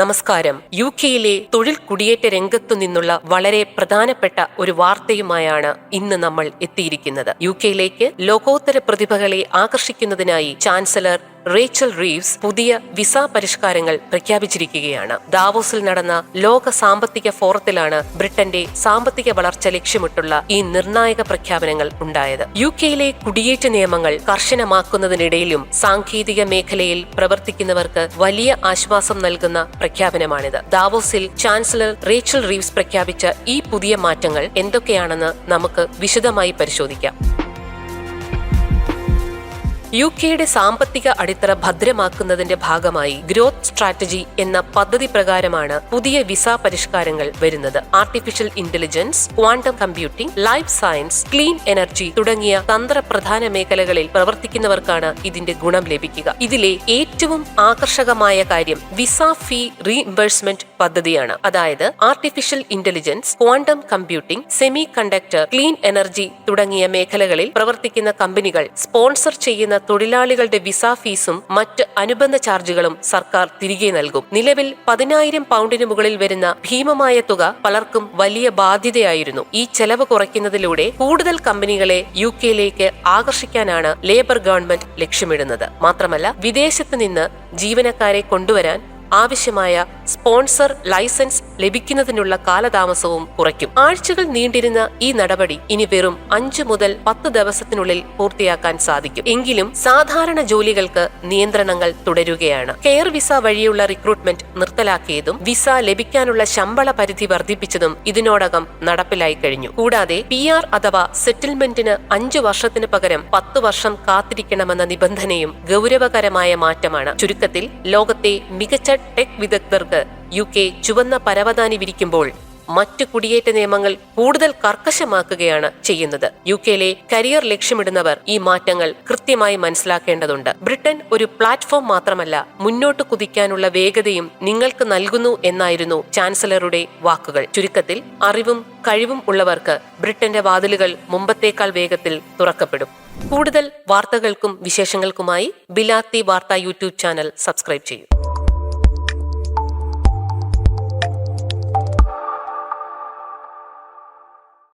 നമസ്കാരം. യു കെയിലെ തൊഴിൽ കുടിയേറ്റ രംഗത്തു നിന്നുള്ള വളരെ പ്രധാനപ്പെട്ട ഒരു വാർത്തയുമായാണ് ഇന്ന് നമ്മൾ എത്തിയിരിക്കുന്നത്. യു കെയിലേക്ക് ലോകോത്തര പ്രതിഭകളെ ആകർഷിക്കുന്നതിനായി ചാൻസലർ റേച്ചൽ റീവ്സ് പുതിയ വിസ പരിഷ്കാരങ്ങൾ പ്രഖ്യാപിച്ചിരിക്കുകയാണ്. ദാവോസിൽ നടന്ന ലോക സാമ്പത്തിക ഫോറത്തിലാണ് ബ്രിട്ടന്റെ സാമ്പത്തിക വളർച്ച ലക്ഷ്യമിട്ടുള്ള ഈ നിർണായക പ്രഖ്യാപനങ്ങൾ ഉണ്ടായത്. യു കെയിലെ കുടിയേറ്റ നിയമങ്ങൾ കർശനമാക്കുന്നതിനിടയിലും സാങ്കേതിക മേഖലയിൽ പ്രവർത്തിക്കുന്നവർക്ക് വലിയ ആശ്വാസം നൽകുന്ന പ്രഖ്യാപനമാണിത്. ദാവോസിൽ ചാൻസലർ റേച്ചൽ റീവ്സ് പ്രഖ്യാപിച്ച ഈ പുതിയ മാറ്റങ്ങൾ എന്തൊക്കെയാണെന്ന് നമുക്ക് വിശദമായി പരിശോധിക്കാം. യു കെയുടെ സാമ്പത്തിക അടിത്തറ ഭദ്രമാക്കുന്നതിന്റെ ഭാഗമായി ഗ്രോത്ത് സ്ട്രാറ്റജി എന്ന പദ്ധതി പ്രകാരമാണ് പുതിയ വിസ പരിഷ്കാരങ്ങൾ വരുന്നത്. Artificial intelligence quantum computing life science clean energy തുടങ്ങിയ തന്ത്രപ്രധാന മേഖലകളിൽ പ്രവർത്തിക്കുന്നവർക്കാണ് ഇതിന്റെ ഗുണം ലഭിക്കുക. ഇതിലെ ഏറ്റവും ആകർഷകമായ കാര്യം വിസ ഫീ റീഇംബേഴ്സ്മെന്റ് പദ്ധതിയാണ്. അതായത് artificial intelligence quantum computing semiconductor clean energy തുടങ്ങിയ മേഖലകളിൽ പ്രവർത്തിക്കുന്ന കമ്പനികൾ സ്പോൺസർ ചെയ്യുന്ന തൊഴിലാളികളുടെ വിസ ഫീസും മറ്റ് അനുബന്ധ ചാർജുകളും സർക്കാർ തിരികെ നൽകും. നിലവിൽ പതിനായിരം പൗണ്ടിന് മുകളിൽ വരുന്ന ഭീമമായ തുക പലർക്കും വലിയ ബാധ്യതയായിരുന്നു. ഈ ചെലവ് കുറയ്ക്കുന്നതിലൂടെ കൂടുതൽ കമ്പനികളെ യു കെയിലേക്ക് ആകർഷിക്കാനാണ് ലേബർ ഗവൺമെന്റ് ലക്ഷ്യമിടുന്നത്. മാത്രമല്ല വിദേശത്ത് നിന്ന് ജീവനക്കാരെ കൊണ്ടുവരാൻ ആവശ്യമായ സ്പോൺസർ ലൈസൻസ് ലഭിക്കുന്നതിനുള്ള കാലതാമസവും കുറയ്ക്കും. ആഴ്ചകൾ നീണ്ടിരുന്ന ഈ നടപടി ഇനി വെറും അഞ്ചു മുതൽ പത്ത് ദിവസത്തിനുള്ളിൽ പൂർത്തിയാക്കാൻ സാധിക്കും. എങ്കിലും സാധാരണ ജോലികൾക്ക് നിയന്ത്രണങ്ങൾ തുടരുകയാണ്. കെയർ വിസ വഴിയുള്ള റിക്രൂട്ട്മെന്റ് നിർത്തലാക്കിയതും വിസ ലഭിക്കാനുള്ള ശമ്പള പരിധി വർദ്ധിപ്പിച്ചതും ഇതിനോടകം നടപ്പിലായി കഴിഞ്ഞു. കൂടാതെ പി ആർ അഥവാ സെറ്റിൽമെന്റിന് അഞ്ചു വർഷത്തിന് പകരം പത്ത് വർഷം കാത്തിരിക്കണമെന്ന നിബന്ധനയും ഗൗരവകരമായ മാറ്റമാണ്. ചുരുക്കത്തിൽ ലോകത്തെ മികച്ച ടെക് വിദഗ്ധർക്ക് യു കെ ചുവന്ന പരവതാനി വിരിക്കുമ്പോൾ മറ്റ് കുടിയേറ്റ നിയമങ്ങൾ കൂടുതൽ കർക്കശമാക്കുകയാണ് ചെയ്യുന്നത്. യു കെയിലെ കരിയർ ലക്ഷ്യമിടുന്നവർ ഈ മാറ്റങ്ങൾ കൃത്യമായി മനസ്സിലാക്കേണ്ടതുണ്ട്. ബ്രിട്ടൻ ഒരു പ്ലാറ്റ്ഫോം മാത്രമല്ല മുന്നോട്ട് കുതിക്കാനുള്ള വേഗതയും നിങ്ങൾക്ക് നൽകുന്നു എന്നായിരുന്നു ചാൻസലറുടെ വാക്കുകൾ. ചുരുക്കത്തിൽ അറിവും കഴിവും ഉള്ളവർക്ക് ബ്രിട്ടന്റെ വാതിലുകൾ മുമ്പത്തേക്കാൾ വേഗത്തിൽ തുറക്കപ്പെടും. കൂടുതൽ വാർത്തകൾക്കും വിശേഷങ്ങൾക്കുമായി ബിലാത്തി വാർത്ത യൂട്യൂബ് ചാനൽ സബ്സ്ക്രൈബ് ചെയ്യൂ.